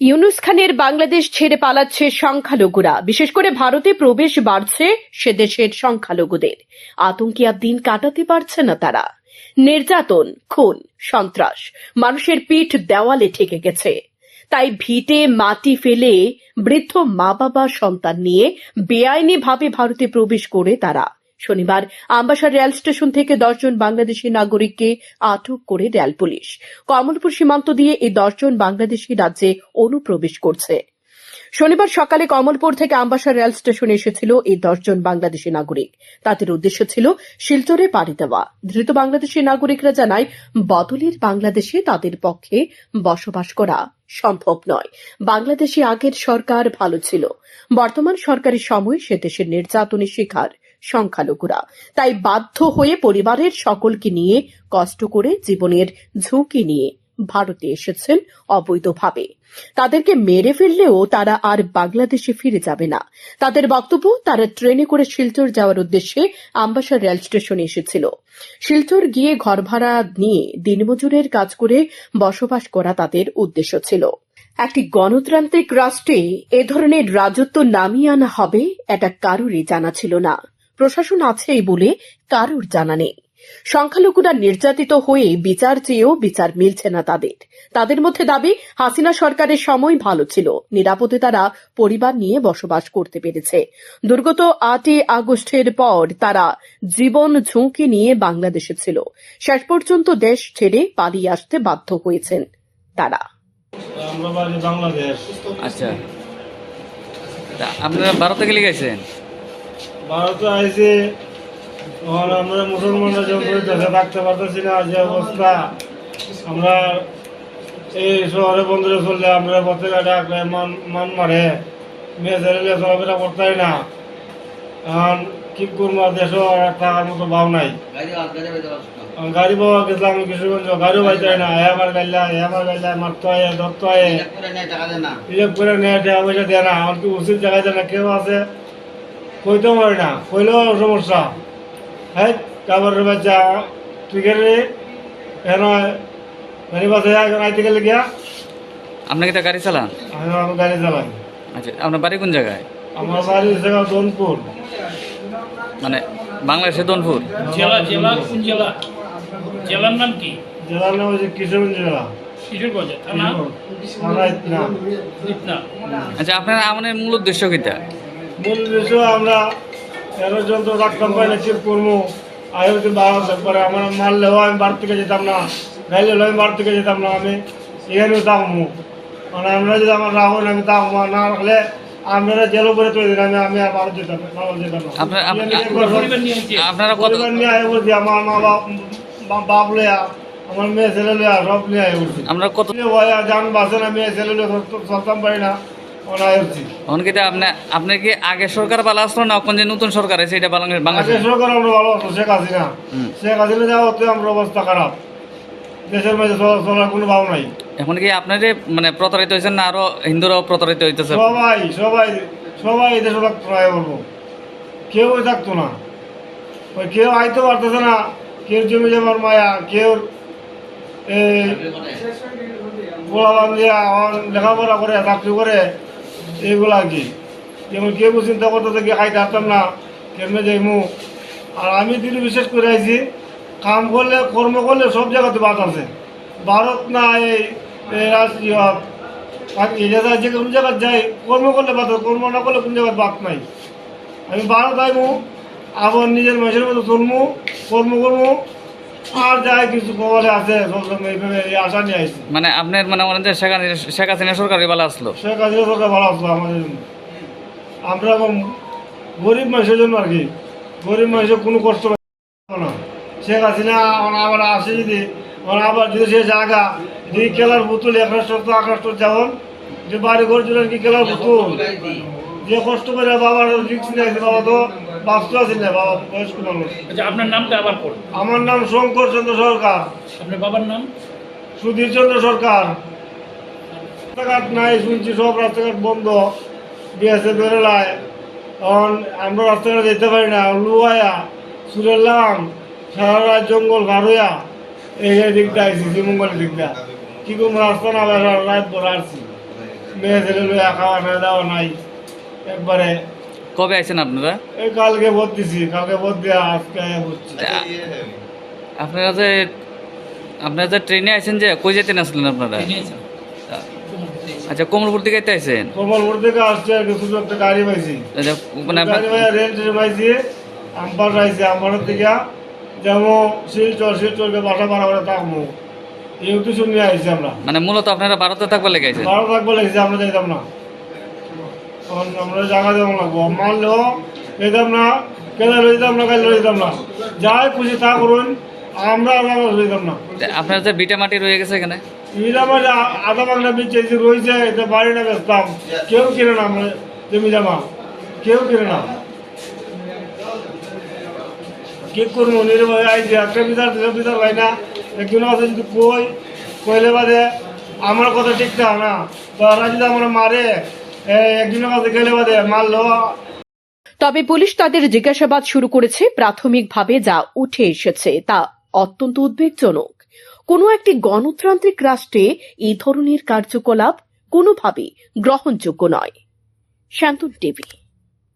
ইউনুস খানের বাংলাদেশ ছেড়ে পালাচ্ছে সংখ্যালঘুরা। বিশেষ করে ভারতে প্রবেশ বাড়ছে সে দেশের সংখ্যালঘুদের। আতঙ্কে আর দিন কাটাতে পারছে না তারা। নির্যাতন, খুন, সন্ত্রাস, মানুষের পিঠ দেওয়ালে ঠেকে গেছে। তাই ভিটে মাটি ফেলে বৃদ্ধ মা বাবা সন্তান নিয়ে বেআইনি ভাবে ভারতে প্রবেশ করে তারা। শনিবার আম্বাসা রেল স্টেশন থেকে দশজন বাংলাদেশি নাগরিককে আটক করে রেল পুলিশ। কমলপুর সীমান্ত দিয়ে এই দশজন বাংলাদেশি রাজ্যে অনুপ্রবেশ করছে। শনিবার সকালে কমলপুর থেকে আম্বাসা রেল স্টেশনে এসেছিল এই দশজন বাংলাদেশি নাগরিক। তাদের উদ্দেশ্য ছিল শিলচরে পাড়ি দেওয়া। ধৃত বাংলাদেশি নাগরিকরা জানায়, বদলের বাংলাদেশে তাদের পক্ষে বসবাস করা সম্ভব নয়। বাংলাদেশে আগের সরকার ভালো ছিল। বর্তমান সরকারের সময় সে দেশের নির্যাতনের শিকার। সংখ্যালঘুরা। তাই বাধ্য হয়ে পরিবারের সকলকে নিয়ে কষ্ট করে জীবনের ঝুঁকি নিয়ে ভারতে এসেছেন অবৈধভাবে। তাদেরকে মেরে ফেললেও তারা আর বাংলাদেশে ফিরে যাবে না। তাদের বক্তব্য, তারা ট্রেনে করে শিলচর যাওয়ার উদ্দেশ্যে আম্বাসা রেল স্টেশনে এসেছিল। শিলচর গিয়ে ঘর ভাড়া নিয়ে দিনমজুরের কাজ করে বসবাস করা তাদের উদ্দেশ্য ছিল। একটি গণতান্ত্রিক রাষ্ট্রে এ ধরনের রাজত্ব নামিয়ে আনা হবে এটা কারোরই জানা ছিল না। প্রশাসন আছেই বলে কারোর জানা নেই। সংখ্যালঘুরা নির্যাতিত হয়ে বিচার চেয়েও বিচার মিলছে না তাদের। তাদের মধ্যে দাবি হাসিনা সরকারের সময় ভালো ছিল। নিরাপদে তারা পরিবার নিয়ে বসবাস করতে পেরেছে। দুর্গত আটই আগস্টের পর তারা জীবন ঝুঁকি নিয়ে বাংলাদেশে ছিল। শেষ পর্যন্ত দেশ ছেড়ে পালিয়ে আসতে বাধ্য হয়েছেন তারা। আমরা বাংলাদেশ। আচ্ছা। আপনারা ভারতে গেলে গেছেন? ভারতে আইসি তখন আমরা মুসলমানরা যখন দেশে থাকতে পারতেছি না যে অবস্থা আমরা এই শহরে বন্ধুরা চললে আমরা পথে আঁকড়ে মান মান মারে মেয়ে ছেলে চলাফেরা করতেই না। এখন কি করব দেশও আর থাকার মতো ভাব নাই। গাড়ি পাওয়া গেছিলাম কিশোরগঞ্জ গাড়িও পাইতাই না এ আমার গাইলা এ আমার গাইলা মারতো আয় ধরতো আয় রিজার্ভ করে নেয় টাকা পয়সা দেয় না আমার কি উচিত জায়গায় দেয় না কেউ আছে? কইতেও পারে না কইলেও সমস্যা। হ্যাঁ তারপর বাচ্চা কেন বাসে আইতে গেলে গিয়া। আপনাকে তো গাড়ি চালান? আমি আমার গাড়ি চালাই। আচ্ছা আপনার বাড়ি কোন জায়গায়? আমার বাড়ি জায়গা দোনপুর মানে বাংলাদেশের দনপুর জেলা জেলা কোন জেলা? জেলার নাম কি? জেলার নাম হচ্ছে কিশোরগঞ্জ জেলা। কিশোরগঞ্জ থানা থানায় না ইতনা আচ্ছা আপনার আমাদের মূল উদ্দেশ্য কিটা মূল বিষয় আমরা তেরো জন তো রাখতাম পাই না চিপ করব আয়োজন বারো পরে আমার মারলেও আমি বাড়ি থেকে যেতাম না গাইলেও আমি বাড়ি থেকে যেতাম না আমি এখানেও থাকব মানে আমরা যদি আমার রাহুল আমি থাকব না রাখলে আপনারা জেল উপরে তৈরি দিন আমি আমি আর ভারত যেতাম ভারত যেতাম আপনার পরিবার নিয়ে আপনারা কত পরিবার নিয়ে আয় বলছি আমার মা বাপ লইয়া আমার মেয়ে ছেলে লইয়া সব নিয়ে আয় বলছি। আমরা কত যান বাসে না মেয়ে ছেলে লইয়া চলতাম পারি না। আয় হচ্ছি আপনি কি আগে সরকার পালা আসলো না এখন যে নতুন সরকার আছে এটা বাংলাদেশ বাংলাদেশ সরকার আমরা ভালো আছো শেখ হাসিনা। শেখ হাসিনা যাওয়া হতে আমরা অবস্থা খারাপ। দেশের চলা- চলার কোনো ভাব নাই। এখন কি আপনার যে মানে প্রতারিত হয়েছেন না আরও হিন্দুরাও প্রতারিত হইতেছে? সবাই সবাই সবাই এই দেশে থাকতো না বলব। কেউ থাকতো না। ওই কেউ আইতে পারতেছে না। কেউ জমি জমার মায়া কেউ লেখাপড়া করে চাকরি করে। এইগুলা আর কি? যেমন কেউ চিন্তা করতেছে কি খাইতে পারতাম না, কেমনে যাইমু? আর আমি দিদি বিশেষ করে আইছি, কাম করলে, কর্ম করলে সব জায়গাতে বাদ আছে। ভারত না এই আর এই যে কোন জায়গায় যাই, কর্ম করলে বাদ কর্ম না করলে কোন জায়গায় বাদ নাই। আমি ভারত আইমু, আবার নিজের মেসের মতো চলমু, কর্ম করব আর যাই কিছু কবলে আছে আশা নিয়ে আইছি মানে আপনার মানে মনে হচ্ছে শেখ হাসিনা- শেখ হাসিনা সরকারি পালা আসলো? শেখ হাসিনা সরকার ভালো আসলো আমাদের আমরা এখন গরিব মানুষের জন্য আর কি। গরিব মানুষের কোনো কষ্ট না। শেখ হাসিনা এখন আবার আসে যদি এখন আবার যদি সে জায়গা যদি খেলার পুতুল এক রাষ্ট্র তো এক রাষ্ট্র যেমন যে বাড়ি ঘর জন্য কি খেলার পুতুল। যে কষ্ট করে বাবার রিক্স নিয়ে আছে বাবা তো বাস্তু আছে না বাবা বয়স্ক মানুষ। আচ্ছা আপনার নামটা আবার পড়ুন আমার নাম শঙ্কর চন্দ্র সরকার। আপনার বাবার নাম? সুধীর চন্দ্র সরকার। রাস্তাঘাট নাই শুনছি সব রাস্তাঘাট বন্ধ। দিয়েছে বেরোলায় এখন আমরা রাস্তাঘাটে যেতে পারি না লুয়ায়া সুরেলাম সারা রাত জঙ্গল ঘাড়ুয়া এই দিকটা আইসি শ্রীমঙ্গলের দিকটা। কি করব রাস্তা না রাত ভর আসছি। মেয়ে ছেলে লইয়া খাওয়া না দাওয়া নাই। একবারে কবে আইছেন আপনারা? এই কালকে ভোট দিছি কালকে ভোট দিয়ে আজকে হচ্ছে। আপনারা যে আপনারা যে ট্রেনে আইছেন যে কই যেতেন আসলেন আপনারা? আচ্ছা কমলপুর থেকে আইতে আইছেন? কমলপুর থেকে আসছে আর কি ছোট একটা গাড়ি পাইছি। আচ্ছা, মানে রেল ট্রেন পাইছি আম্পার পাইছি আম্পারের থেকে যেমন শিলচর শিলচরকে বাসা করে থাকব। এই উদ্দেশ্য নিয়ে আইছি আমরা। মানে মূলত আপনারা ভারতে থাকবার লেগে আইছেন? ভালো থাকব লাগছে আমরা যাইতাম না। তখন আমরা জায়গা দেবো লাগবো মানলেও যেতাম না কেনা লইতাম না কাল লইতাম না? যাই খুশি তা করুন আমরা আর আমরা না। আপনার যে বিটা মাটি রয়ে গেছে এখানে? যে আধা বাংলা বিচ্ছে যে রয়েছে এটা বাড়ি না বেচতাম। কেউ কিনে না আমরা জমি জামা কেউ কিনে না। কি করব নির্ভয় আইছে একটা বিচার দুটো বিচার হয় না। একজন আছে যদি কই কইলে বাদে আমার কথা ঠিক না তারা যদি আমরা মারে তবে পুলিশ তাদের জিজ্ঞাসাবাদ শুরু করেছে, প্রাথমিকভাবে যা উঠে এসেছে তা অত্যন্ত উদ্বেগজনক। কোন একটি গণতান্ত্রিক রাষ্ট্রে এই ধরনের কার্যকলাপ কোনোভাবে গ্রহণযোগ্য নয়। শান্তন টিভি।